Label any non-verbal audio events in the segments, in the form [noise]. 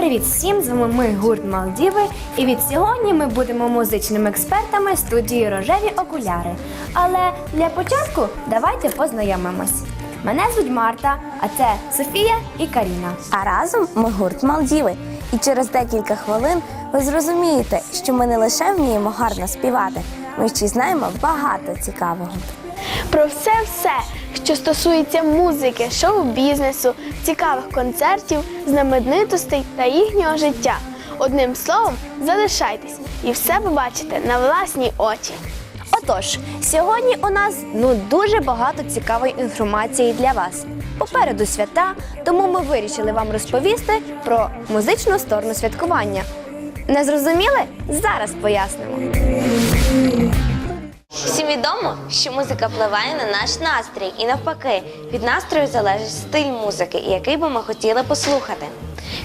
Привіт всім! З вами ми гурт Малдіви. І від сьогодні ми будемо музичними експертами студії Рожеві окуляри. Але для початку давайте познайомимось. Мене звуть Марта, а це Софія і Каріна. А разом ми гурт Малдіви. І через декілька хвилин ви зрозумієте, що ми не лише вміємо гарно співати, ми ще й знаємо багато цікавого. Про все все, що стосується музики, шоу-бізнесу, цікавих концертів, знаменитостей та їхнього життя. Одним словом, залишайтесь і все побачите на власні очі. Отож, сьогодні у нас ну дуже багато цікавої інформації для вас. Попереду свята, тому ми вирішили вам розповісти про музичну сторону святкування. Не зрозуміли? Зараз пояснимо. Всім відомо, що музика впливає на наш настрій, і навпаки, від настрою залежить стиль музики, який би ми хотіли послухати.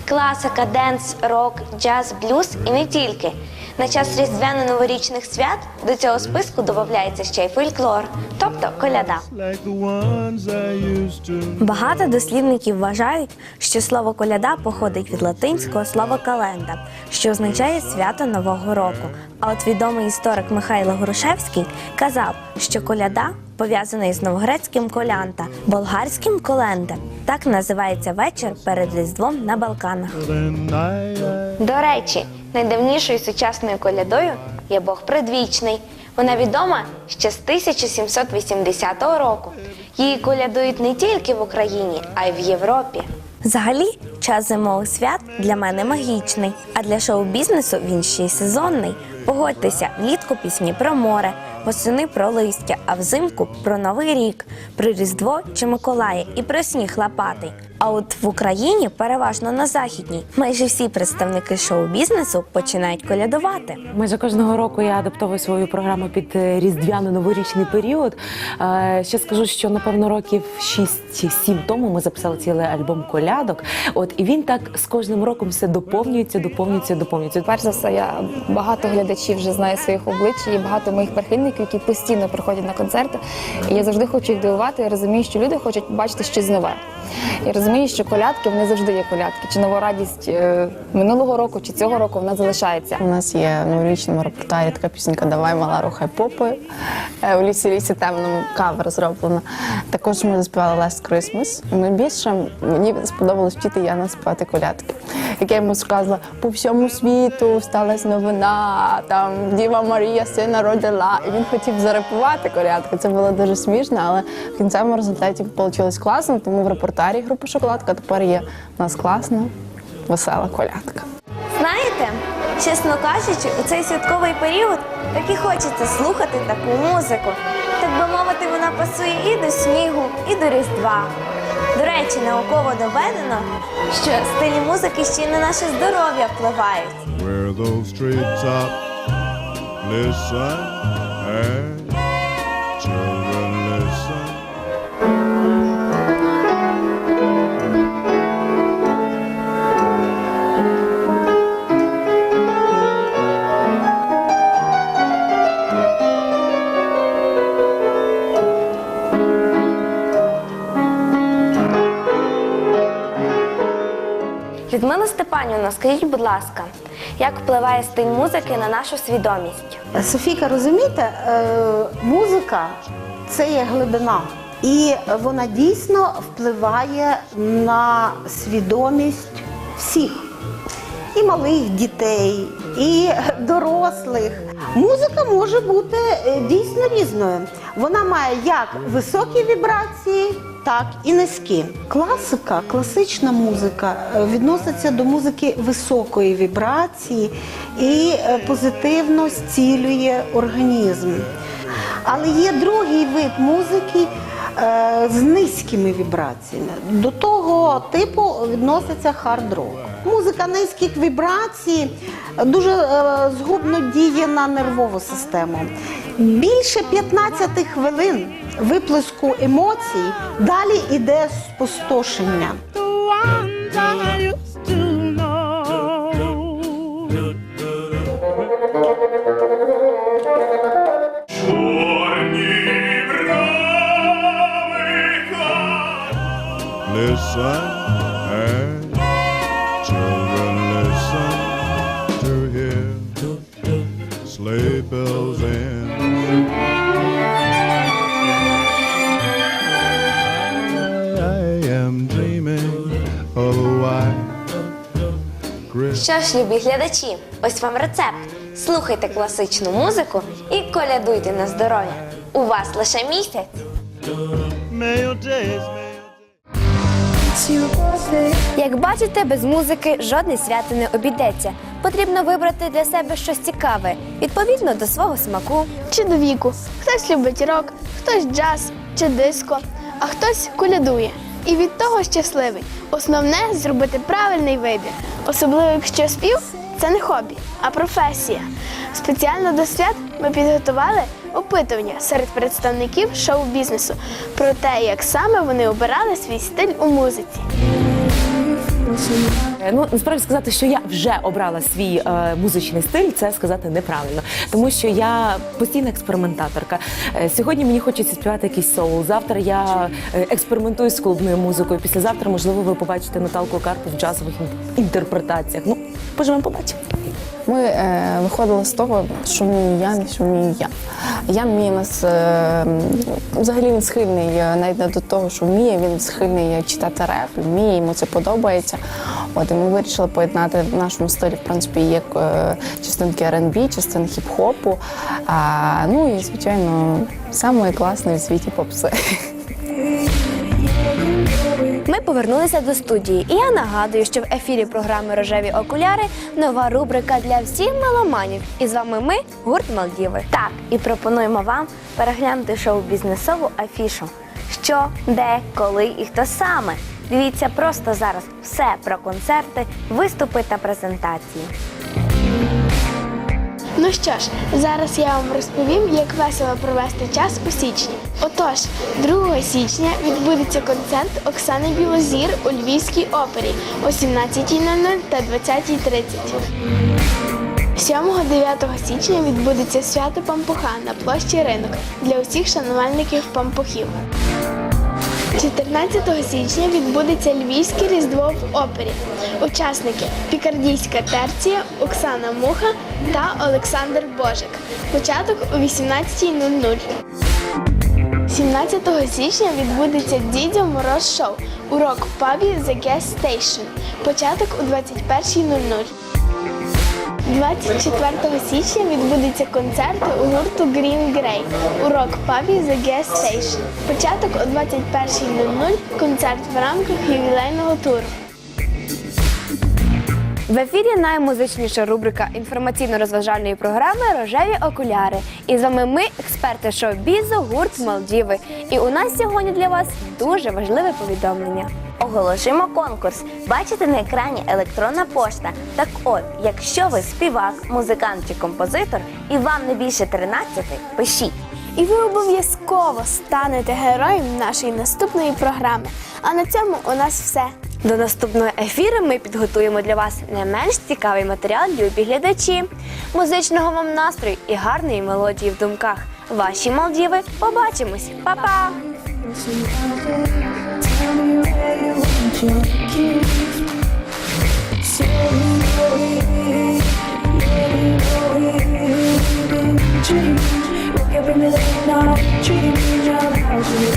Класика, денс, рок, джаз, блюз і не тільки. На час різдвяно-новорічних свят до цього списку додається ще й фольклор, тобто коляда. Багато дослідників вважають, що слово коляда походить від латинського слова календа, що означає свято Нового року. А от відомий історик Михайло Грушевський казав, що коляда пов'язана із новогрецьким колянта, болгарським коленде. Так називається вечір перед Різдвом на Балканах. До речі, найдавнішою сучасною колядою є Бог предвічний. Вона відома ще з 1780 року. Її колядують не тільки в Україні, а й в Європі. Взагалі, час зимових свят для мене магічний, а для шоу-бізнесу він ще й сезонний. Погодьтеся, влітку пісні про море, восени про листя, а взимку про новий рік, про Різдво чи Миколая і про сніг лопатий. А от в Україні, переважно на західній, майже всі представники шоу-бізнесу починають колядувати. Майже кожного року я адаптовую свою програму під е, різдвяно-новорічний період. Е, Ще скажу, що напевно років 6-7 тому ми записали цілий альбом колядок. От і він так з кожним роком все доповнюється, доповнюється, доповнюється. Перш за все, я багато глядачів вже знаю своїх облич, і багато моїх прихильників, які постійно приходять на концерти. І я завжди хочу їх дивувати. Я розумію, що люди хочуть бачити щось нове. Я розумію, що колядки вони завжди є колядки. Чи нова радість е, минулого року, чи цього року вона залишається. У нас є в новорічному репертуарі така пісенька Давай мала рухай попи. Е, У лісі лісі темному кавер зроблена. Також ми заспівали Last Christmas. І найбільше мені сподобалось вчити Яна співати колядки. Як я йому сказала, по всьому світу сталася новина, там Діва Марія сина родила. І він хотів зарепувати колядки. Це було дуже смішно, але в кінцевому результаті вийшло класно, тому в репертуарі групи Шоколадка тепер є у нас класна, весела колядка. Знаєте, чесно кажучи, у цей святковий період так і хочеться слухати таку музику. Так би мовити, вона пасує і до снігу, і до Різдва. До речі, науково доведено, що стилі музики ще й на наше здоров'я впливають. where those treetops listen and Людмила Степанівна, скажіть, будь ласка, як впливає стиль музики на нашу свідомість? Софійка, розумієте, е, музика це є глибина, і вона дійсно впливає на свідомість всіх, і малих дітей, і дорослих. Музика може бути е, дійсно різною. Вона має як високі вібрації, так і низькі. Класика, класична музика е, відноситься до музики високої вібрації і е, позитивно зцілює організм. Але є другий вид музики е, з низькими вібраціями. До того типу відноситься хард-рок. Музика низьких вібрацій дуже згубно діє на нервову систему. Більше 15 хвилин виплеску емоцій, далі іде спустошення. Listen and Що ж, любі глядачі, ось вам рецепт. Слухайте класичну музику і колядуйте на здоров'я. У вас лише місяць. Як бачите, без музики жодне свято не обійдеться. Потрібно вибрати для себе щось цікаве, відповідно до свого смаку. Чи до віку. Хтось любить рок, хтось джаз чи диско, а хтось колядує. І від того щасливий. Основне зробити правильний вибір. Особливо, якщо спів це не хобі, а професія. Спеціально до свят ми підготували опитування серед представників шоу-бізнесу про те, як саме вони обирали свій стиль у музиці. Е, Ну насправді сказати, що я вже обрала свій е, музичний стиль, це сказати неправильно, тому що я постійна експериментаторка. Е, сьогодні мені хочеться співати якийсь соул. Завтра я е, експериментую з клубною музикою. Післязавтра, можливо, ви побачите Наталку Карпу в джазових інтерпретаціях. Ну, поживемо, побачимо. Ми е, виходили з того, що вмію я, що вмію я. Я вмію нас е, взагалі він схильний е, навіть не до того, що вміє, він схильний е, читати реп, вміє, йому це подобається. От і ми вирішили поєднати в нашому стилі, в принципі, є е, частинки R&B, частини хіп-хопу. А, ну і звичайно, самий класний в світі попси. [laughs] Повернулися до студії, і я нагадую, що в ефірі програми Рожеві окуляри нова рубрика для всіх меломанів. І з вами ми гурт Малдіви. Так, і пропонуємо вам переглянути шоу-бізнесову афішу. Що, де, коли і хто саме. Дивіться просто зараз все про концерти, виступи та презентації. Ну що ж, зараз я вам розповім, як весело провести час у січні. Отож, 2 січня відбудеться концерт Оксани Білозір у Львівській опері о 17.00 та 20.30. 7-9 січня відбудеться свято Пампуха на площі Ринок для усіх шанувальників пампухів. 14 січня відбудеться Львівське Різдво в опері. Учасники Пікардійська терція, Оксана Муха та Олександр Божик. Початок о 18.00. 17 січня відбудеться Дідьо Мороз Шоу у рок-пабі The Gas Station. Початок о 21.00. 24 січня відбудеться концерт у гурту Green Grey у рок-пабі The Gas Station. Початок о 21.00 концерт в рамках ювілейного туру. В ефірі наймузичніша рубрика інформаційно-розважальної програми Рожеві окуляри. І з вами ми, експерти шоу-бізу, гурт Малдіви. І у нас сьогодні для вас дуже важливе повідомлення. Оголошуємо конкурс. Бачите на екрані електронна пошта. Так от, якщо ви співак, музикант чи композитор і вам не більше 13, пишіть. І ви обов'язково станете героєм нашої наступної програми. А на цьому у нас все. До наступного ефіру ми підготуємо для вас не менш цікавий матеріал, любі глядачі. Музичного вам настрою і гарної мелодії в думках. Ваші Малдіви. Побачимось. Па-па! Dream, you can bring me late night, dreaming about you.